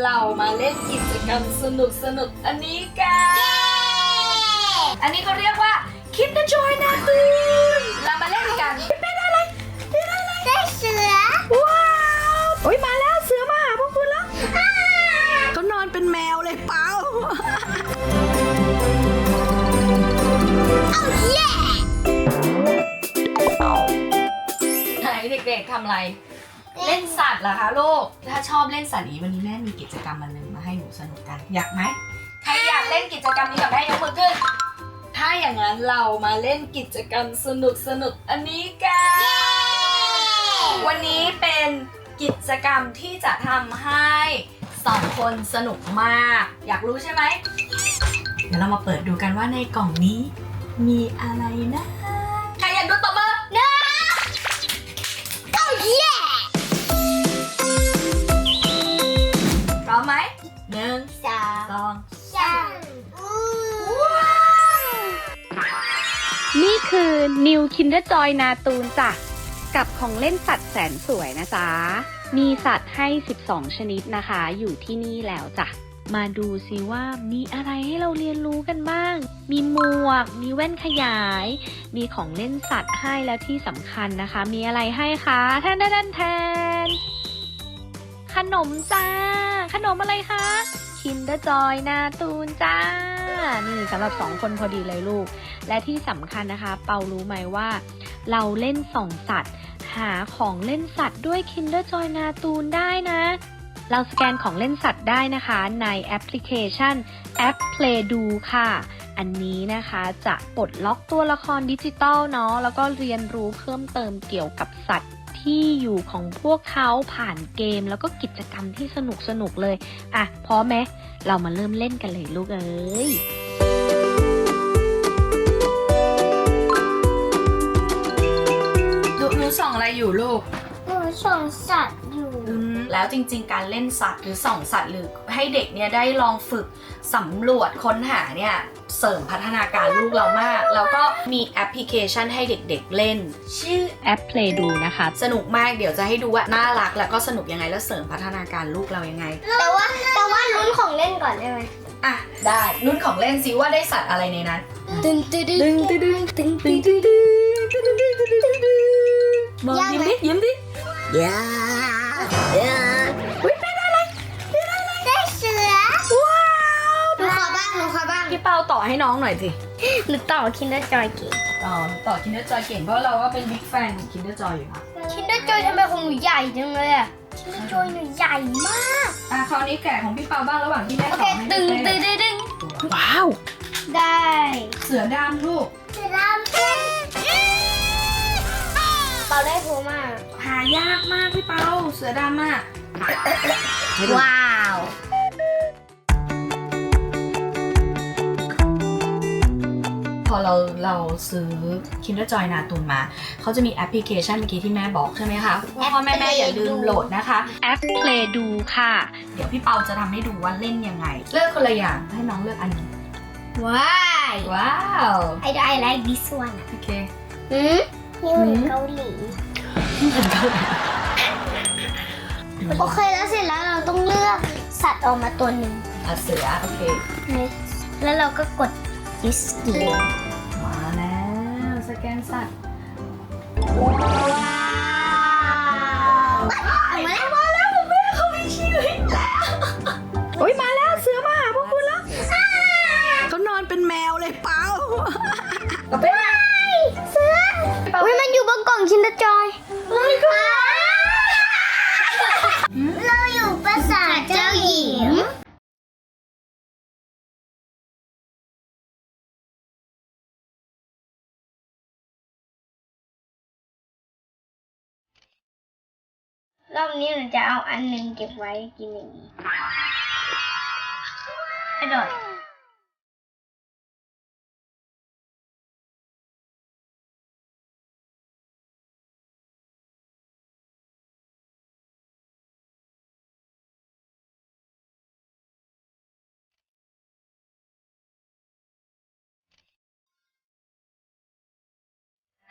เรามาเล่นกิจกรรมสนุกสนุกๆอันนี้กัน อันนี้เขาเรียกว่าคิดนะจอยนาตูนเรามาเล่นกันเป็นอะไรเป็นอะไรได้เสือ ว้าว โอ้ยมาแล้วเสือมาหาพวกคุณแล้วเขานอนเป็นแมวเลยเปล่าเอาเย่ไหนเด็กๆทำอะไร เล่นสัตว์เหรอคะลูก ถ้าชอบเล่นสัตว์นี้วันนี้แม่มีกิจกรรมมันหนึ่งมาให้หนูสนุกกัน อยากไหมใครอยากเล่นกิจกรรมนี้กับแม่ยกมือขึ้น ถ้าอย่างนั้นเรามาเล่นกิจกรรมสนุกสนุกๆอันนี้กัน วันนี้เป็นกิจกรรมที่จะทำให้สองคนสนุกมาก อยากรู้ใช่ไหม เดี๋ยวเรามาเปิดดูกันว่าในกล่องนี้มีอะไรนะ คือ New Kinder Joy นาตูนจ้ะกับของเล่นสัตว์แสนสวยนะจ๊ะ มีสัตว์ให้ 12 ชนิดนะคะ อยู่ที่นี่แล้วจ้ะ มาดูซิว่ามีอะไรให้เราเรียนรู้กันบ้าง มีหมวก มีแว่นขยาย มีของเล่นสัตว์ให้แล้วที่สำคัญนะคะ มีอะไรให้คะแทนแทนแทนขนมจ้า ขนมอะไรคะ Kinder Joy นาตูนจ้า นี่สำหรับสองคนพอดีเลยลูก และที่สำคัญนะคะ เปารู้ไหมว่า เราเล่นส่องสัตว์ หาของเล่นสัตว์ด้วย Kinder Joy นาตูนได้นะ เราสแกนของเล่นสัตว์ได้นะคะในแอปพลิเคชันแอป Play Do ค่ะ อันนี้นะคะจะปลดล็อกตัวละครดิจิตอลเนาะแล้วก็เรียนรู้เพิ่มเติมเกี่ยวกับสัตว์ ที่อยู่ของพวกเขาผ่านเกมแล้วก็กิจกรรมที่สนุกสนุกๆเลย อะพร้อมไหมเรามาเริ่มเล่นกันเลยลูกเอ้ยดูหนูส่องอะไรอยู่ลูกหนูส่งสัตว์อยู่อืม แล้วจริง ๆ การเล่นสัตว์หรือส่องสัตว์หรือให้เด็กเนี่ยได้ลองฝึกสำรวจค้นหาเนี่ยเสริมพัฒนาการลูกเรามาก แล้วก็มีแอปพลิเคชันให้เด็กๆเล่น ชื่อแอป Play Do นะคะ สนุกมากเดี๋ยวจะให้ดูว่าน่ารักแล้วก็สนุกยังไงแล้วเสริมพัฒนาการลูกเรายังไง แต่ว่าแต่ว่าลุ้นของเล่นก่อนได้ไหมอะได้นุ่นของเล่นซิว่าได้สัตว์อะไรในนั้นตึงตึงตึงตึงตึงตึงตึงตึงตึงตึงตึงตึงตึงตึงตึงมองยิ้มดิยิ้มดิยาได้ เปาต่อให้น้องหน่อยสิหนูต่อคินเดอร์จอยเก่งต่อต่อ Kinder Joy เก่งเพราะเราก็เป็นบิ๊กแฟนของ Kinder Joy อยู่นะคินเดอร์จอยทำไมของหนูใหญ่จังเลยอะคินเดอร์จอยหนูใหญ่มากอะคราวนี้แกะของพี่เปาบ้างระหว่างที่แม่โอต่เคอให้ตึงเต้ตึงตึงตึงว้าว ได้เสือดำลูกเสือดำเปาได้โพมากหายากมากพี่เปาเสือดำอะว้าว อเราเราซื้อ Kinder Joy นาตุนมา เขาจะมีแอปพลิเคชันเมื่อกี้ที่แม่บอกใช่ไหมคะพ่อแม่แม่อย่าลืมโหลดนะคะ แอป Play Do ค่ะ เดี๋ยวพี่เปาจะทำให้ดูว่าเล่นยังไง เลือกคนละอย่างให้น้องเลือกอันหนึงว้ายว้าว I I like this one โอเคหืมนี่เหมือนเกาหลีโอเคแล้วเสร็จแล้วเราต้องเลือกสัตว์ออกมาตัวหนึ่งอะเสือ โอเค แล้วเราก็กด this นสัตว์ รอบนี้หนูจะเอาอันหนึ่งเก็บไว้กินเองอร่อย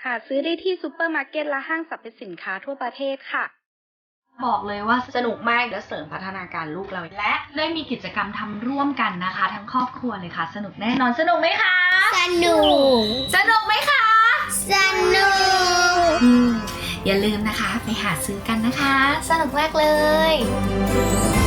หาซื้อได้ที่ซูเปอร์มาร์เก็ตและห้างสรรพสินค้าทั่วประเทศค่ะ บอกเลยว่าสนุกมากและเสริมพัฒนาการลูกเรา และได้มีกิจกรรมทำร่วมกันนะคะ ทั้งครอบครัวเลยค่ะ สนุกแน่นอนสนุกไหมคะ สนุก สนุกไหมคะ สนุก อืมอย่าลืมนะคะ ไปหาซื้อกันนะคะ สนุกมากเลย